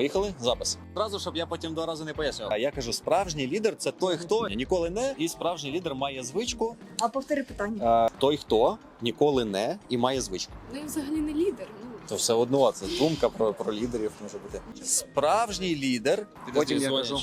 поїхали. Запис. Зразу, щоб я потім два рази не пояснював. А я кажу: справжній лідер це той, хто ніколи не, і справжній лідер має звичку. А повтори питання. А, той, хто ніколи не і має звичку. Ну і взагалі не лідер. Ну То все одно це думка про, про лідерів може бути. Справжній лідер. Потім я кажу,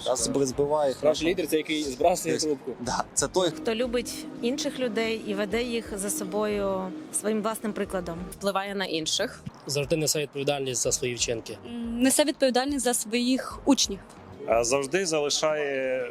зараз збиває. Справжній лідер це який збрасує трубку. Да, це той, хто хто любить інших людей і веде їх за собою своїм власним прикладом. впливає на інших. Завжди несе відповідальність за свої вчинки. несе відповідальність за своїх учнів. Завжди залишає е,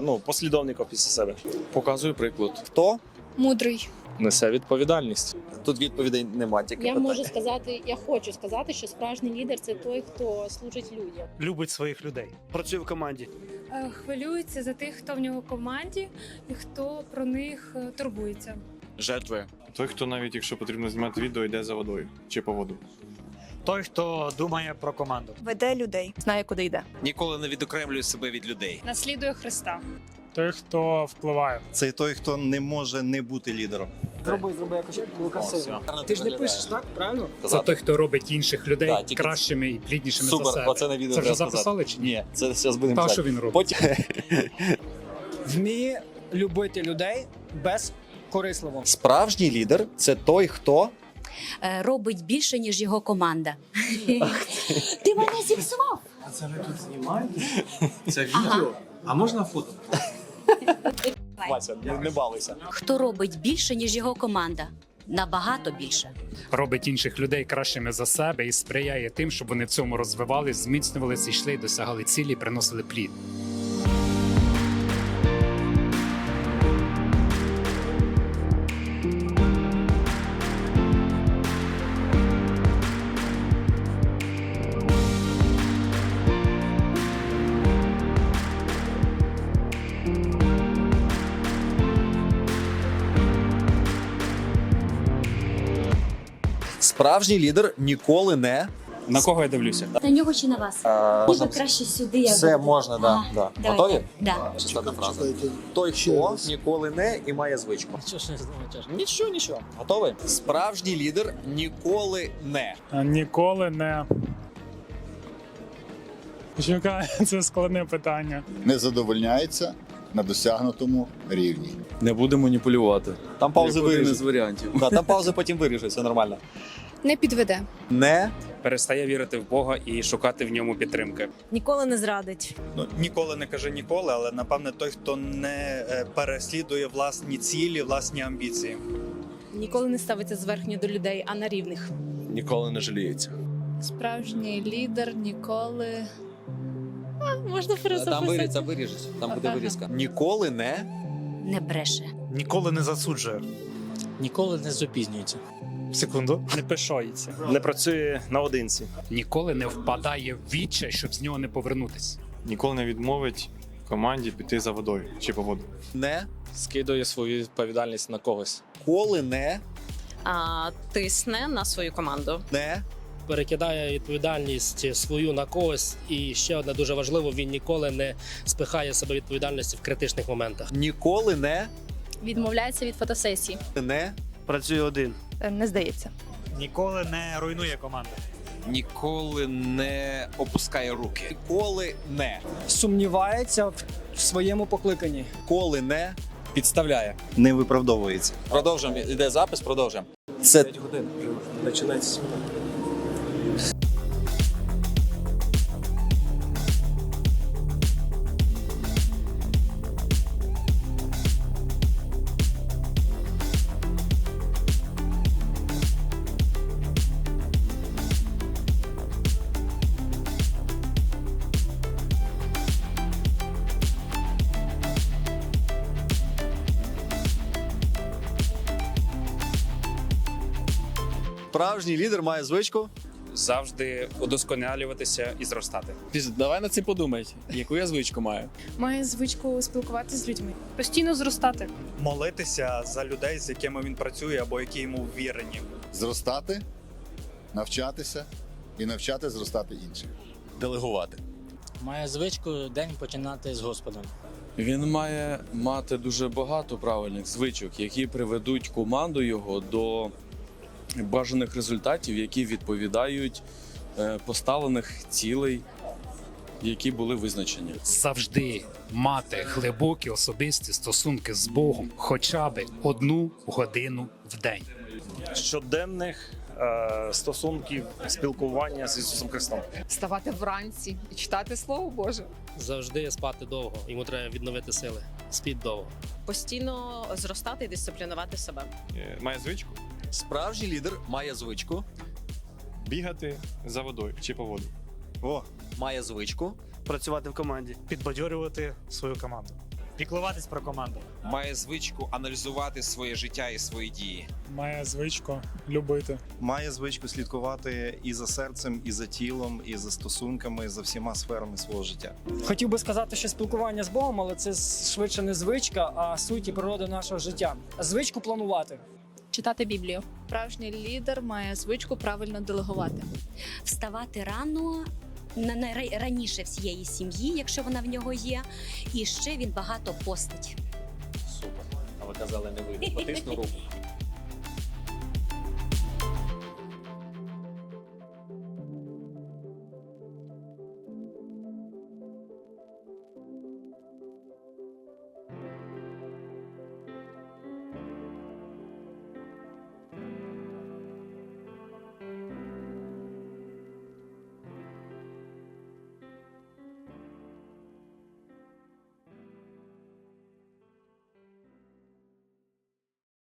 ну, послідовників після себе. Показує приклад. хто. Мудрий. Несе відповідальність. Тут відповідей нема, тільки Я питання. можу сказати, я хочу сказати, що справжній лідер це той, хто служить людям. любить своїх людей. Працює в команді. Е, Хвилюється за тих, хто в нього в команді, і хто про них е, турбується. Жертви. Той, хто навіть якщо потрібно знімати відео, йде за водою чи по воду. Той, хто думає про команду. Веде людей. Знає, куди йде. Ніколи не відокремлює себе від людей. Наслідує Христа. Той, хто впливає. Це той, хто не може не бути лідером. Зроби, зроби якось красиво. Ти ж не пишеш, так? Правильно? Це той, хто робить інших людей Да, тільки- кращими і пліднішими Супер, оце на відео Це вже записали чи ні? Ні, це зараз будемо Та що він робить? Потім Вміє любити людей без корисливо. справжній лідер це той, хто Е, Робить більше, ніж його команда. Ти мене зіпсував. А це ви тут знімаєте? Це відео. А можна фото? Вася, не, не балуйся. Хто робить більше, ніж його команда? Набагато більше. Робить інших людей кращими за себе і сприяє тим, щоб вони в цьому розвивались, зміцнювалися, йшли, досягали цілі, приносили плід. Справжній лідер ніколи не На кого я дивлюся? На нього чи на вас? а, можна... краще сюди. я все буду. можна, да, да. давайте. Готові? Да. Той, хто ніколи не і має звичку. Що ж не означає? Нічого, нічого. Готові? Справжній лідер ніколи не. Ніколи не. Чекай, це складне питання. Не задовольняється на досягнутому рівні. Не буде маніпулювати. Там паузи виріжуть. варіантів. Да, там паузи потім виріжуть, все нормально. Не підведе. Не Перестає вірити в Бога і шукати в ньому підтримки. Ніколи не зрадить. Ну ніколи не кажи ніколи, але напевне той, хто не е, переслідує власні цілі, власні амбіції. Ніколи не ставиться зверхньо до людей, а на рівних. Ніколи не жаліється. Справжній лідер ніколи. можна там виріжеться, виріжуть. Там буде вирізка. Ніколи не Не бреше. Ніколи не засуджує. Ніколи не запізнюється. Секунду. Не пишається. Не працює наодинці. Ніколи не впадає в відчай, щоб з нього не повернутися. Ніколи не відмовить команді піти за водою чи по воду. не Скидує свою відповідальність на когось. коли не А тисне на свою команду. не Перекидає відповідальність свою на когось. І ще одне дуже важливо: він ніколи не спихає себе відповідальності в критичних моментах. ніколи не Відмовляється від фотосесії. не Працює один. Не здається. Ніколи не руйнує команду. Ніколи не опускає руки. коли не Сумнівається в своєму покликанні. коли не Підставляє. Не виправдовується. продовжуємо. Іде запис, продовжуємо. Це годин. Починається. Справжній лідер має звичку. Завжди удосконалюватися і зростати. Давай над цим подумай, яку я звичку маю. Має звичку спілкуватися з людьми. Постійно зростати. Молитися за людей, з якими він працює або які йому вірені. Зростати, навчатися і навчати зростати інших. Делегувати. Має звичку день починати з Господом. Він має мати дуже багато правильних звичок, які приведуть команду його до бажаних результатів, які відповідають е, поставлених цілей, які були визначені. Завжди мати глибокі особисті стосунки з Богом, хоча б одну годину в день. Щоденних е, стосунків спілкування з Ісусом Христом. Ставати вранці і читати Слово Боже. Завжди спати довго. Йому треба відновити сили. Спіть довго. Постійно зростати і дисциплінувати себе. Має звичку Справжній лідер має звичку, бігати за водою чи по воду. О, має звичку, Працювати в команді, підбадьорювати свою команду, піклуватись про команду. Має звичку аналізувати своє життя і свої дії. Має звичку любити. Має звичку слідкувати і за серцем, і за тілом, і за стосунками, і за всіма сферами свого життя. Хотів би сказати, що спілкування з Богом, але це швидше не звичка, а суть і природа нашого життя. Звичку планувати. Читати Біблію. Справжній лідер має звичку правильно делегувати. Вставати рано. раніше всієї сім'ї, якщо вона в нього є, і ще він багато постить. супер. А ви казали, не вийде. Потисну руку.